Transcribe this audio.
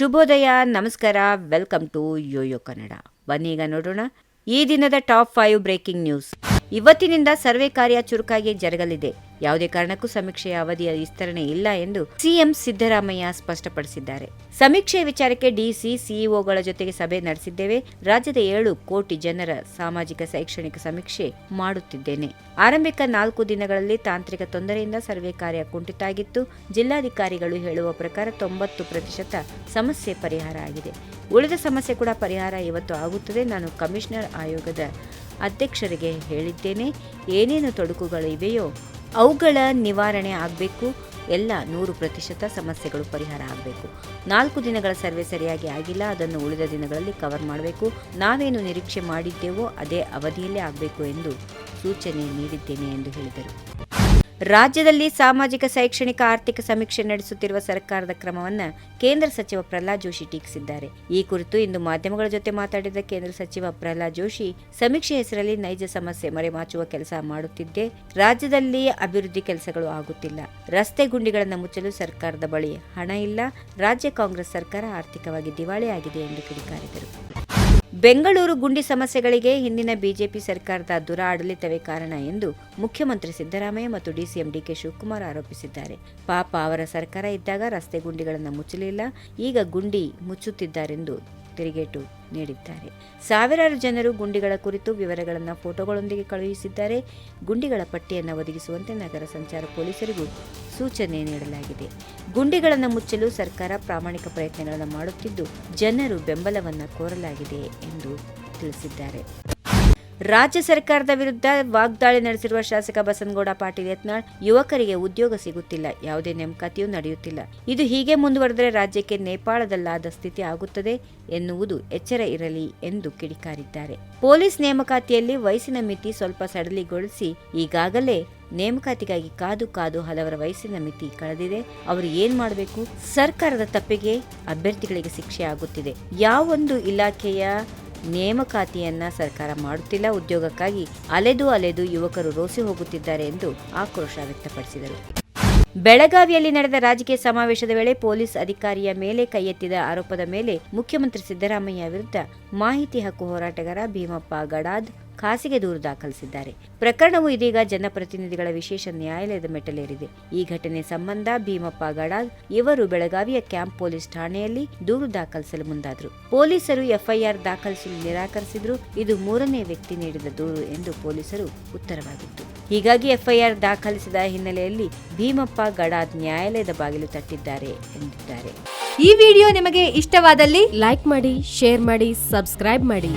ಶುಭೋದಯ, ನಮಸ್ಕಾರ welcome to YoYo Kannada ಬನ್ನೀಗ ನೋಡೋಣ ಈ ದಿನದ ಟಾಪ್ ಫೈವ್ ಬ್ರೇಕಿಂಗ್ ನ್ಯೂಸ್ ಇವತ್ತಿನಿಂದ ಸರ್ವೆ ಕಾರ್ಯ ಚುರುಕಾಗಿ ಜರುಗಲಿದೆ. ಯಾವುದೇ ಕಾರಣಕ್ಕೂ ಸಮೀಕ್ಷೆಯ ಅವಧಿಯ ವಿಸ್ತರಣೆ ಇಲ್ಲ ಎಂದು ಸಿಎಂ ಸಿದ್ದರಾಮಯ್ಯ ಸ್ಪಷ್ಟಪಡಿಸಿದ್ದಾರೆ. ಸಮೀಕ್ಷೆ ವಿಚಾರಕ್ಕೆ ಡಿಸಿ ಸಿಇಒಗಳ ಜೊತೆಗೆ ಸಭೆ ನಡೆಸಿದ್ದೇವೆ. ರಾಜ್ಯದ ಏಳು ಕೋಟಿ ಜನರ ಸಾಮಾಜಿಕ ಶೈಕ್ಷಣಿಕ ಸಮೀಕ್ಷೆ ಮಾಡುತ್ತಿದ್ದೇನೆ. ಆರಂಭಿಕ ನಾಲ್ಕು ದಿನಗಳಲ್ಲಿ ತಾಂತ್ರಿಕ ತೊಂದರೆಯಿಂದ ಸರ್ವೆ ಕಾರ್ಯ ಕುಂಠಿತಾಗಿತ್ತು. ಜಿಲ್ಲಾಧಿಕಾರಿಗಳು ಹೇಳುವ ಪ್ರಕಾರ ತೊಂಬತ್ತು ಪ್ರತಿಶತ ಸಮಸ್ಯೆ ಪರಿಹಾರ ಆಗಿದೆ. ಉಳಿದ ಸಮಸ್ಯೆ ಕೂಡ ಪರಿಹಾರ ಇವತ್ತು ಆಗುತ್ತದೆ. ನಾನು ಕಮಿಷನರ್ ಆಯೋಗದ ಅಧ್ಯಕ್ಷರಿಗೆ ಹೇಳಿದ್ದೇನೆ. ಏನೇನು ತೊಡಕುಗಳು ಇವೆಯೋ ಅವುಗಳ ನಿವಾರಣೆ ಆಗಬೇಕು. ಎಲ್ಲ ನೂರು ಪ್ರತಿಶತ ಸಮಸ್ಯೆಗಳು ಪರಿಹಾರ ಆಗಬೇಕು. ನಾಲ್ಕು ದಿನಗಳ ಸರ್ವೆ ಸರಿಯಾಗಿ ಆಗಿಲ್ಲ, ಅದನ್ನು ಉಳಿದ ದಿನಗಳಲ್ಲಿ ಕವರ್ ಮಾಡಬೇಕು. ನಾವೇನು ನಿರೀಕ್ಷೆ ಮಾಡಿದ್ದೇವೋ ಅದೇ ಅವಧಿಯಲ್ಲೇ ಆಗಬೇಕು ಎಂದು ಸೂಚನೆ ನೀಡಿದ್ದೇನೆ ಎಂದು ಹೇಳಿದರು. ರಾಜ್ಯದಲ್ಲಿ ಸಾಮಾಜಿಕ, ಶೈಕ್ಷಣಿಕ, ಆರ್ಥಿಕ ಸಮೀಕ್ಷೆ ನಡೆಸುತ್ತಿರುವ ಸರ್ಕಾರದ ಕ್ರಮವನ್ನು ಕೇಂದ್ರ ಸಚಿವ ಪ್ರಹ್ಲಾದ್ ಜೋಶಿ ಟೀಕಿಸಿದ್ದಾರೆ. ಈ ಕುರಿತು ಇಂದು ಮಾಧ್ಯಮಗಳ ಜೊತೆ ಮಾತಾಡಿದ ಕೇಂದ್ರ ಸಚಿವ ಪ್ರಹ್ಲಾದ್ ಜೋಶಿ, ಸಮೀಕ್ಷೆ ಹೆಸರಲ್ಲಿ ನೈಜ ಸಮಸ್ಯೆ ಮರೆಮಾಚುವ ಕೆಲಸ ಮಾಡುತ್ತಿದ್ದೆ. ರಾಜ್ಯದಲ್ಲಿ ಅಭಿವೃದ್ಧಿ ಕೆಲಸಗಳು ಆಗುತ್ತಿಲ್ಲ. ರಸ್ತೆ ಗುಂಡಿಗಳನ್ನು ಮುಚ್ಚಲು ಸರ್ಕಾರದ ಬಳಿ ಹಣ ಇಲ್ಲ. ರಾಜ್ಯ ಕಾಂಗ್ರೆಸ್ ಸರ್ಕಾರ ಆರ್ಥಿಕವಾಗಿ ದಿವಾಳಿಯಾಗಿದೆ ಎಂದು ಕಿಡಿಕಾರಿದರು. ಬೆಂಗಳೂರು ಗುಂಡಿ ಸಮಸ್ಯೆಗಳಿಗೆ ಹಿಂದಿನ ಬಿಜೆಪಿ ಸರ್ಕಾರದ ದುರಾಡಳಿತವೇ ಕಾರಣ ಎಂದು ಮುಖ್ಯಮಂತ್ರಿ ಸಿದ್ದರಾಮಯ್ಯ ಮತ್ತು ಡಿಸಿಎಂ ಡಿಕೆ ಶಿವಕುಮಾರ್ ಆರೋಪಿಸಿದ್ದಾರೆ. ಪಾಪ ಅವರ ಸರ್ಕಾರ ಇದ್ದಾಗ ರಸ್ತೆ ಗುಂಡಿಗಳನ್ನು ಮುಚ್ಚಲಿಲ್ಲ, ಈಗ ಗುಂಡಿ ಮುಚ್ಚುತ್ತಿದ್ದಾರೆಂದು ತಿರುಗೇಟು ನೀಡಿದ್ದಾರೆ. ಸಾವಿರಾರು ಜನರು ಗುಂಡಿಗಳ ಕುರಿತು ವಿವರಗಳನ್ನು ಫೋಟೋಗಳೊಂದಿಗೆ ಕಳುಹಿಸಿದ್ದಾರೆ. ಗುಂಡಿಗಳ ಪಟ್ಟಿಯನ್ನು ಒದಗಿಸುವಂತೆ ನಗರ ಸಂಚಾರ ಪೊಲೀಸರಿಗೂ ಸೂಚನೆ ನೀಡಲಾಗಿದೆ. ಗುಂಡಿಗಳನ್ನು ಮುಚ್ಚಲು ಸರ್ಕಾರ ಪ್ರಾಮಾಣಿಕ ಪ್ರಯತ್ನಗಳನ್ನು ಮಾಡುತ್ತಿದ್ದು, ಜನರು ಬೆಂಬಲವನ್ನು ಕೋರಲಾಗಿದೆ ಎಂದು ತಿಳಿಸಿದ್ದಾರೆ. ರಾಜ್ಯ ಸರ್ಕಾರದ ವಿರುದ್ಧ ವಾಗ್ದಾಳಿ ನಡೆಸಿರುವ ಶಾಸಕ ಬಸನಗೌಡ ಪಾಟೀಲ್ ಯತ್ನಾಳ್, ಯುವಕರಿಗೆ ಉದ್ಯೋಗ ಸಿಗುತ್ತಿಲ್ಲ, ಯಾವುದೇ ನೇಮಕಾತಿಯೂ ನಡೆಯುತ್ತಿಲ್ಲ. ಇದು ಹೀಗೆ ಮುಂದುವರೆದರೆ ರಾಜ್ಯಕ್ಕೆ ನೇಪಾಳದಲ್ಲಾದ ಸ್ಥಿತಿ ಆಗುತ್ತದೆ ಎನ್ನುವುದು ಎಚ್ಚರ ಇರಲಿ ಎಂದು ಕಿಡಿಕಾರಿದ್ದಾರೆ. ಪೊಲೀಸ್ ನೇಮಕಾತಿಯಲ್ಲಿ ವಯಸ್ಸಿನ ಮಿತಿ ಸ್ವಲ್ಪ ಸಡಲಿಗೊಳಿಸಿ ಈಗಾಗಲೇ ನೇಮಕಾತಿಗಾಗಿ ಕಾದು ಕಾದು ಹಲವರ ವಯಸ್ಸಿನ ಮಿತಿ ಕಳೆದಿದೆ. ಅವರು ಏನ್ ಮಾಡಬೇಕು? ಸರ್ಕಾರದ ತಪ್ಪಿಗೆ ಅಭ್ಯರ್ಥಿಗಳಿಗೆ ಶಿಕ್ಷೆ ಆಗುತ್ತಿದೆ. ಯಾವೊಂದು ಇಲಾಖೆಯ ನೇಮಕಾತಿಯನ್ನ ಸರ್ಕಾರ ಮಾಡುತ್ತಿಲ್ಲ. ಉದ್ಯೋಗಕ್ಕಾಗಿ ಅಲೆದು ಅಲೆದು ಯುವಕರು ರೋಸಿ ಹೋಗುತ್ತಿದ್ದಾರೆ ಎಂದು ಆಕ್ರೋಶ ವ್ಯಕ್ತಪಡಿಸಿದರು. ಬೆಳಗಾವಿಯಲ್ಲಿ ನಡೆದ ರಾಜಕೀಯ ಸಮಾವೇಶದ ವೇಳೆ ಪೊಲೀಸ್ ಅಧಿಕಾರಿಯ ಮೇಲೆ ಕೈಯೆತ್ತಿದ ಆರೋಪದ ಮೇಲೆ ಮುಖ್ಯಮಂತ್ರಿ ಸಿದ್ದರಾಮಯ್ಯ ವಿರುದ್ಧ ಮಾಹಿತಿ ಹಕ್ಕು ಹೋರಾಟಗಾರ ಭೀಮಪ್ಪ ಗಡಾದ್ ಖಾಸಗಿ ದೂರು ದಾಖಲಿಸಿದ್ದಾರೆ. ಪ್ರಕರಣವು ಇದೀಗ ಜನಪ್ರತಿನಿಧಿಗಳ ವಿಶೇಷ ನ್ಯಾಯಾಲಯದ ಮೆಟ್ಟಲೇರಿದೆ. ಈ ಘಟನೆ ಸಂಬಂಧ ಭೀಮಪ್ಪ ಗಡಾಲ್ ಇವರು ಬೆಳಗಾವಿಯ ಕ್ಯಾಂಪ್ ಪೊಲೀಸ್ ಠಾಣೆಯಲ್ಲಿ ದೂರು ದಾಖಲಿಸಲು ಮುಂದಾದರು. ಪೊಲೀಸರು ಎಫ್ಐಆರ್ ದಾಖಲಿಸಲು ನಿರಾಕರಿಸಿದ್ರು. ಇದು ಮೂರನೇ ವ್ಯಕ್ತಿ ನೀಡಿದ ದೂರು ಎಂದು ಪೊಲೀಸರು ಉತ್ತರವಾಗಿತ್ತು. ಹೀಗಾಗಿ ಎಫ್ಐಆರ್ ದಾಖಲಿಸಿದ ಹಿನ್ನೆಲೆಯಲ್ಲಿ ಭೀಮಪ್ಪ ಗಡಾದ್ ನ್ಯಾಯಾಲಯದ ಬಾಗಿಲು ತಟ್ಟಿದ್ದಾರೆ ಎಂದಿದ್ದಾರೆ. ಈ ವಿಡಿಯೋ ನಿಮಗೆ ಇಷ್ಟವಾದಲ್ಲಿ ಲೈಕ್ ಮಾಡಿ, ಶೇರ್ ಮಾಡಿ, ಸಬ್ಸ್ಕ್ರೈಬ್ ಮಾಡಿ.